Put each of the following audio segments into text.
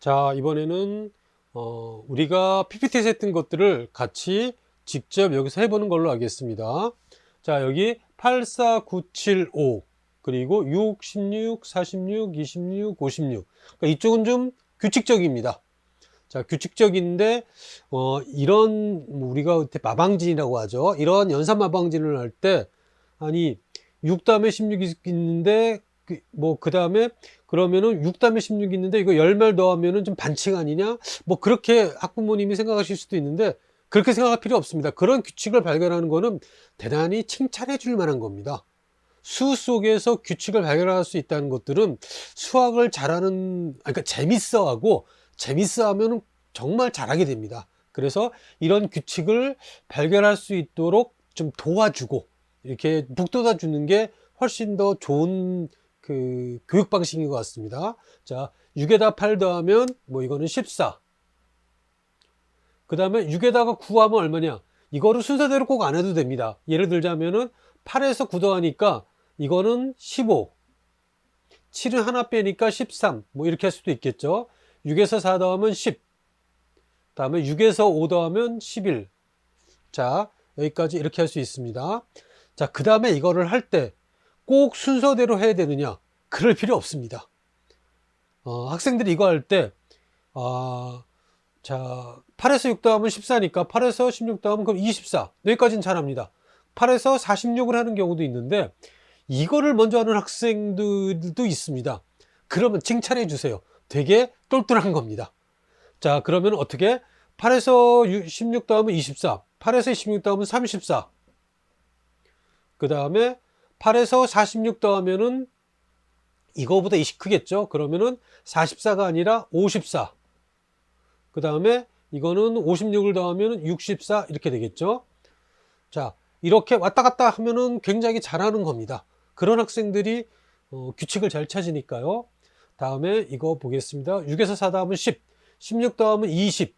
자, 이번에는 어, 우리가 PPT에서 했던 것들을 같이 직접 여기서 해보는 걸로 하겠습니다. 자, 여기 84975 그리고 6, 16, 46, 26, 56. 그러니까 이쪽은 좀 규칙적입니다. 자, 규칙적인데 어, 이런 뭐 우리가 마방진이라고 하죠. 이런 연산 마방진을 할 때 아니 6 다음에 16이 있는데 뭐 그 다음에 그러면은 6 다음에 16이 있는데 이거 열말 더하면은 좀 반칙 아니냐? 뭐 그렇게 학부모님이 생각하실 수도 있는데 그렇게 생각할 필요 없습니다. 그런 규칙을 발견하는 거는 대단히 칭찬해 줄 만한 겁니다. 수 속에서 규칙을 발견할 수 있다는 것들은 수학을 잘하는, 그러니까 재밌어 하고 재밌어 하면 정말 잘하게 됩니다. 그래서 이런 규칙을 발견할 수 있도록 좀 도와주고 이렇게 북돋아 주는 게 훨씬 더 좋은 그 교육 방식인 것 같습니다. 자, 6에다 8 더하면 뭐 이거는 14. 그 다음에 6에다가 9 하면 얼마냐? 이거를 순서대로 꼭 안 해도 됩니다. 예를 들자면은 8에서 9 더하니까 이거는 15. 7은 하나 빼니까 13. 뭐 이렇게 할 수도 있겠죠. 6에서 4 더하면 10. 다음에 6에서 5 더하면 11. 자, 여기까지 이렇게 할 수 있습니다. 자, 그 다음에 이거를 할 때 꼭 순서대로 해야 되느냐? 그럴 필요 없습니다. 어, 학생들이 이거 할 때, 아, 자, 8에서 6 더하면 14니까 8에서 16 더하면 그럼 24. 여기까지는 잘합니다. 8에서 46을 하는 경우도 있는데, 이거를 먼저 하는 학생들도 있습니다. 그러면 칭찬해 주세요. 되게 똘똘한 겁니다. 자, 그러면 어떻게? 8에서 16 더하면 24. 8에서 26 더하면 34. 그 다음에 8에서 46 더하면은 이거보다 20 크겠죠? 그러면은 44가 아니라 54. 그 다음에 이거는 56을 더하면 64 이렇게 되겠죠? 자, 이렇게 왔다 갔다 하면은 굉장히 잘하는 겁니다. 그런 학생들이 어, 규칙을 잘 찾으니까요. 다음에 이거 보겠습니다. 6에서 4 더하면 10, 16 더하면 20,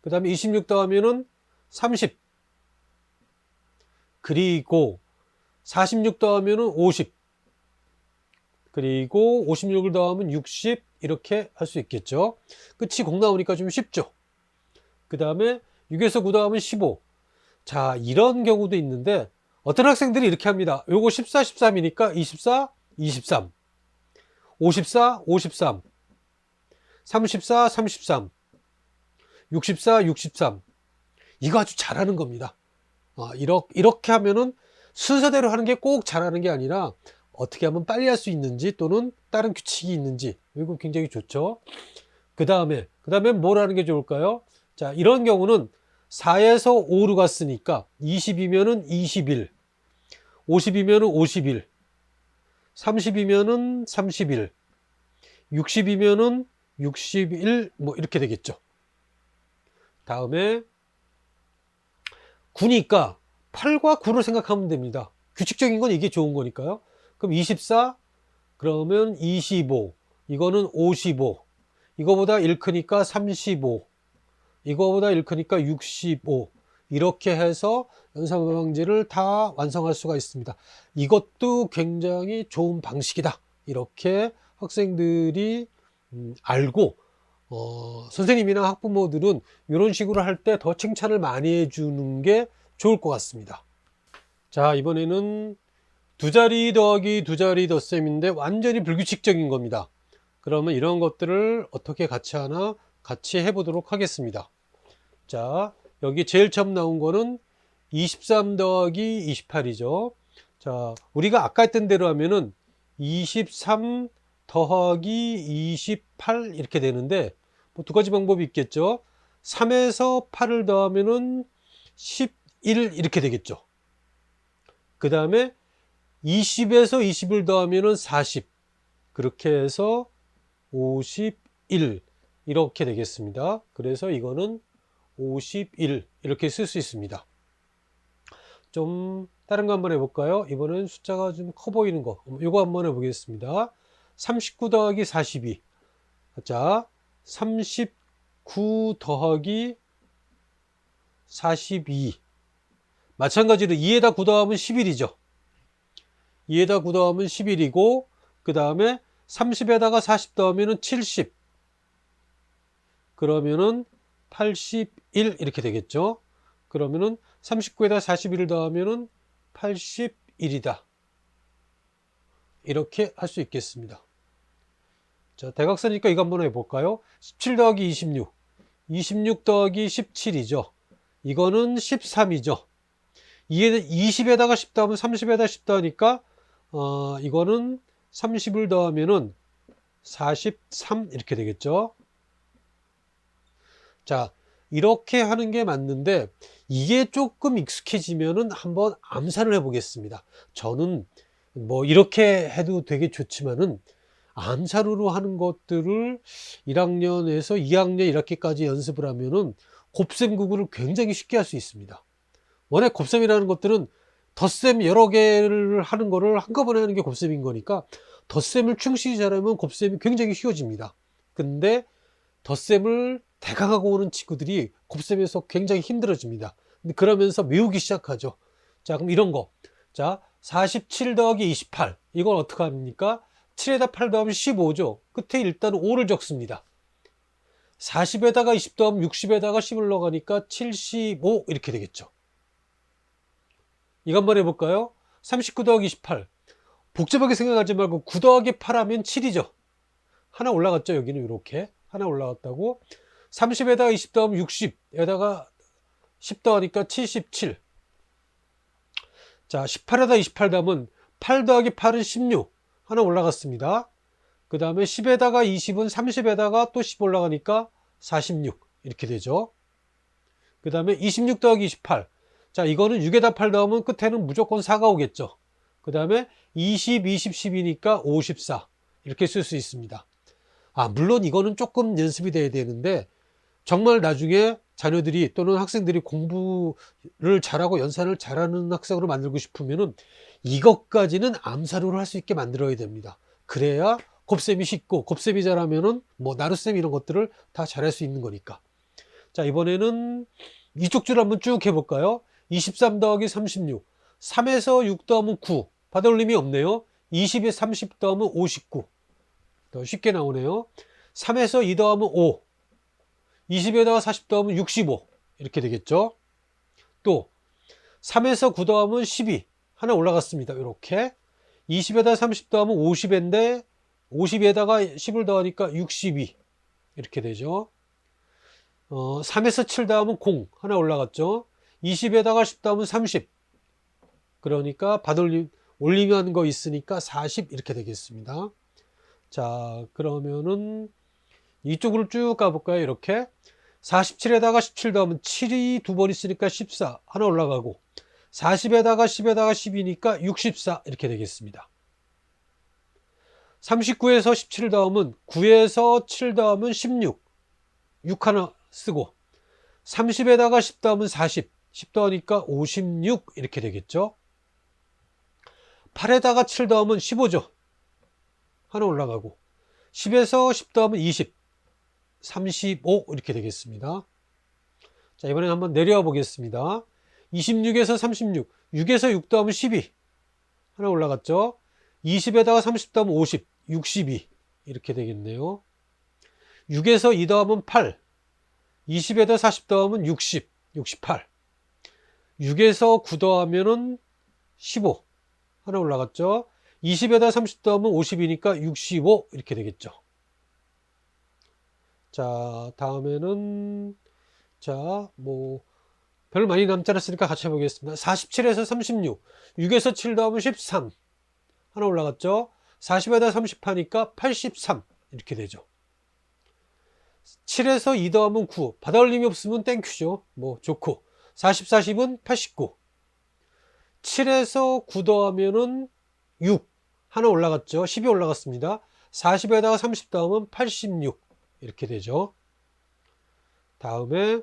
그 다음에 26 더하면은 30, 그리고 46 더하면은 50, 그리고 56을 더하면 60 이렇게 할 수 있겠죠. 끝이 공 나오니까 좀 쉽죠. 그 다음에 6에서 9 더하면 15. 자, 이런 경우도 있는데 어떤 학생들이 이렇게 합니다. 요거 14, 13이니까 24, 23. 54, 53. 34, 33. 64, 63. 이거 아주 잘하는 겁니다. 아, 이렇게, 이렇게 하면은 순서대로 하는 게 꼭 잘하는 게 아니라 어떻게 하면 빨리 할 수 있는지 또는 다른 규칙이 있는지 이거 굉장히 좋죠. 그 다음에 그 다음에 뭘 하는 게 좋을까요? 자 이런 경우는 4에서 5로 갔으니까 20이면은 21, 50이면은 51, 30이면은 31, 60이면은 61, 뭐 이렇게 되겠죠. 다음에 9니까 8과 9를 생각하면 됩니다. 규칙적인 건 이게 좋은 거니까요. 그럼 24, 그러면 25, 이거는 55, 이거보다 1 크니까 35, 이거보다 1 크니까 65, 이렇게 해서 연산방지를 다 완성할 수가 있습니다. 이것도 굉장히 좋은 방식이다. 이렇게 학생들이 음, 알고 어, 선생님이나 학부모들은 이런 식으로 할 때 더 칭찬을 많이 해주는 게 좋을 것 같습니다. 자, 이번에는 두 자리 더하기 두 자리 덧셈인데 완전히 불규칙적인 겁니다. 그러면 이런 것들을 어떻게 같이 하나 같이 해보도록 하겠습니다. 자, 여기 제일 처음 나온 거는 23 더하기 28이죠. 자, 우리가 아까 했던 대로 하면은 23 더하기 28 이렇게 되는데 뭐 두 가지 방법이 있겠죠. 3에서 8을 더하면은 11 이렇게 되겠죠. 그 다음에 20에서 20을 더하면 은 40 그렇게 해서 51 이렇게 되겠습니다. 그래서 이거는 51 이렇게 쓸 수 있습니다. 좀 다른 거 한번 해볼까요? 이번엔 숫자가 좀 커 보이는 거 이거 한번 해보겠습니다. 39 더하기 42 자, 39 더하기 42 마찬가지로 2에다 9 더하면 11이죠. 2에다 9 더하면 11이고 그 다음에 30에다가 40 더하면 70 그러면은 81 이렇게 되겠죠. 그러면은 39에다 41을 더하면은 81이다. 이렇게 할 수 있겠습니다. 자, 대각선이니까 이거 한번 해볼까요? 17 더하기 26. 26 더하기 17이죠. 이거는 13이죠. 이게 20에다가 10 더하면 30에다 10 더하니까, 어, 이거는 30을 더하면은 43 이렇게 되겠죠. 자, 이렇게 하는 게 맞는데, 이게 조금 익숙해지면은 한번 암산을 해 보겠습니다. 저는 뭐 이렇게 해도 되게 좋지만은 암산으로 하는 것들을 1학년에서 2학년 1학기까지 연습을 하면은 곱셈 구구를 굉장히 쉽게 할 수 있습니다. 원래 곱셈이라는 것들은 덧셈 여러 개를 하는 거를 한꺼번에 하는 게 곱셈인 거니까 덧셈을 충실히 잘하면 곱셈이 굉장히 쉬워집니다. 근데 덧셈을 대강하고 오는 친구들이 곱셈에서 굉장히 힘들어집니다. 그러면서 외우기 시작하죠. 자, 그럼 이런 거. 자, 47 더하기 28. 이건 어떻게 합니까? 7에다 8 더하면 15죠. 끝에 일단 5를 적습니다. 40에다가 20 더하면 60에다가 10을 넣어가니까 75 이렇게 되겠죠. 이거 한번 해볼까요? 39 더하기 28. 복잡하게 생각하지 말고 9 더하기 8 하면 7이죠. 하나 올라갔죠. 여기는 이렇게. 하나 올라갔다고. 30에다가 20 더하면 60에다가 10 더하니까 77. 자, 18에다 28 더하면 8 더하기 8은 16. 하나 올라갔습니다. 그 다음에 10에다가 20은 30에다가 또 10 올라가니까 46. 이렇게 되죠. 그 다음에 26 더하기 28. 자, 이거는 6에다 8 더하면 끝에는 무조건 4가 오겠죠. 그 다음에 20, 20, 10이니까 54. 이렇게 쓸 수 있습니다. 아, 물론 이거는 조금 연습이 돼야 되는데, 정말 나중에 자녀들이 또는 학생들이 공부를 잘하고 연산을 잘하는 학생으로 만들고 싶으면은 이것까지는 암산으로 할 수 있게 만들어야 됩니다. 그래야 곱셈이 쉽고 곱셈이 잘하면은 뭐 나눗셈 이런 것들을 다 잘할 수 있는 거니까. 자, 이번에는 이쪽 줄 한번 쭉 해볼까요? 23 더하기 36. 3에서 6 더하면 9. 받아올림이 없네요. 20에 30 더하면 59. 더 쉽게 나오네요. 3에서 2 더하면 5. 20에다가 40 더하면 65. 이렇게 되겠죠. 또 3에서 9 더하면 12. 하나 올라갔습니다. 이렇게. 20에다 30 더하면 50인데 50에다가 10을 더하니까 62. 이렇게 되죠. 어, 3에서 7 더하면 0. 하나 올라갔죠. 20에다가 10 더하면 30. 그러니까 받올림 올리면 거 있으니까 40 이렇게 되겠습니다. 자, 그러면은 이쪽으로 쭉 가볼까요? 이렇게 47에다가 17 더하면 7이 두 번 있으니까 14 하나 올라가고 40에다가 10에다가 10이니까 64 이렇게 되겠습니다. 39에서 17 더하면 9에서 7 더하면 16 6 하나 쓰고 30에다가 10 더하면 40 10 더하니까 56 이렇게 되겠죠. 8에다가 7 더하면 15죠. 하나 올라가고 10에서 10 더하면 20 35 이렇게 되겠습니다. 자 이번엔 한번 내려와 보겠습니다. 26에서 36 6에서 6 더하면 12 하나 올라갔죠. 20에다가 30 더하면 50 62 이렇게 되겠네요. 6에서 2 더하면 8 20에다 40 더하면 60 68 6에서 9 더하면은 15 하나 올라갔죠. 20에다 30 더하면 50이니까 65 이렇게 되겠죠. 자, 다음에는 자, 뭐 별로 많이 남지 않았으니까 같이 해보겠습니다. 47에서 36, 6에서 7 더하면 13 하나 올라갔죠. 40에다 30 하니까 83 이렇게 되죠. 7에서 2 더하면 9 받아올림이 없으면 땡큐죠. 뭐 좋고 40, 40은 89 7에서 9 더하면은 6 하나 올라갔죠. 10이 올라갔습니다. 40에다가 30 더하면 86 이렇게 되죠. 다음에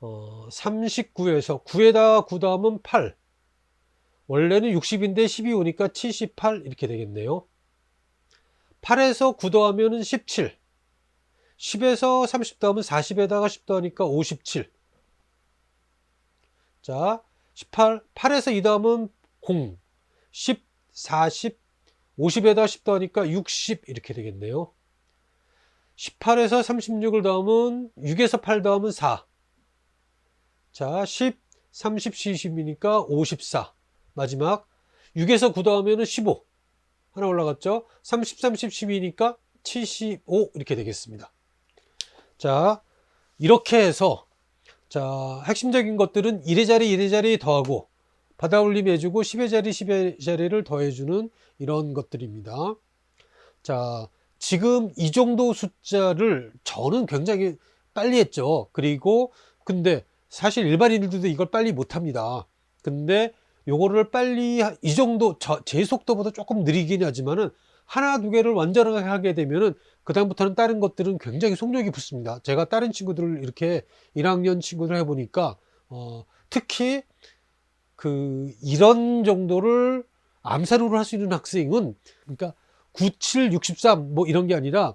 어, 39에서 9에다가 9 더하면 8 원래는 60인데 12 오니까 78 이렇게 되겠네요. 8에서 9 더하면 17 10에서 30 더하면 40에다가 10 더하니까 57 자, 18, 8에서 2 더하면 0, 10, 40, 50에다 10 더하니까 60 이렇게 되겠네요. 18에서 36을 더하면 6에서 8 더하면 4. 자, 10, 30, 70이니까 54. 마지막 6에서 9 더하면 15. 하나 올라갔죠? 30, 30, 12니까 75 이렇게 되겠습니다. 자, 이렇게 해서 자, 핵심적인 것들은 1의 자리, 1의 자리 더하고 받아 올림 해주고 10의 자리, 10의 자리를 더해주는 이런 것들입니다. 자, 지금 이 정도 숫자를 저는 굉장히 빨리 했죠. 그리고 근데 사실 일반인들도 이걸 빨리 못 합니다. 근데 요거를 빨리 하- 이 정도 저, 제 속도보다 조금 느리긴 하지만은 하나 두 개를 완전하게 하게 되면은 그 다음부터는 다른 것들은 굉장히 속력이 붙습니다. 제가 다른 친구들을 이렇게 1학년 친구들 해보니까 어, 특히 그 이런 정도를 암산으로 할 수 있는 학생은 그러니까 97, 63 뭐 이런 게 아니라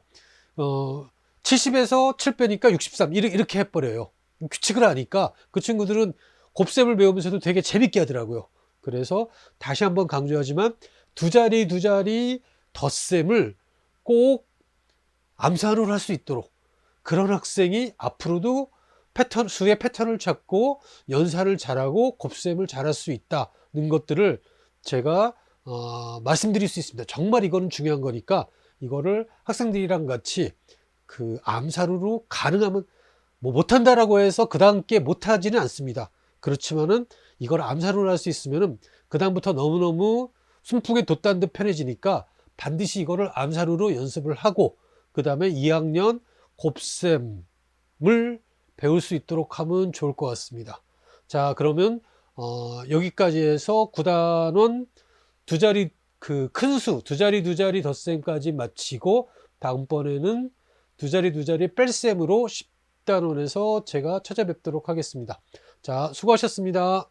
어 70에서 7 빼니까 63 이렇게, 이렇게 해버려요. 규칙을 아니까 그 친구들은 곱셈을 배우면서도 되게 재밌게 하더라고요. 그래서 다시 한번 강조하지만 두 자리 두 자리 덧셈을 꼭 암산으로 할 수 있도록 그런 학생이 앞으로도 패턴 수의 패턴을 찾고 연산을 잘하고 곱셈을 잘할 수 있다는 것들을 제가 어, 말씀드릴 수 있습니다. 정말 이거는 중요한 거니까 이거를 학생들이랑 같이 그 암산으로 가능하면 뭐 못한다라고 해서 그 다음께 못하지는 않습니다. 그렇지만은 이걸 암산으로 할 수 있으면은 그 다음부터 너무너무 순풍에 돛단 듯 편해지니까 반드시 이거를 암산으로 연습을 하고 그 다음에 2학년 곱셈을 배울 수 있도록 하면 좋을 것 같습니다. 자, 그러면 어, 여기까지 해서 9단원 두 자리 그 큰 수, 두 자리 두 자리 덧셈까지 마치고 다음번에는 두 자리 두 자리 뺄셈으로 10단원에서 제가 찾아뵙도록 하겠습니다. 자, 수고하셨습니다.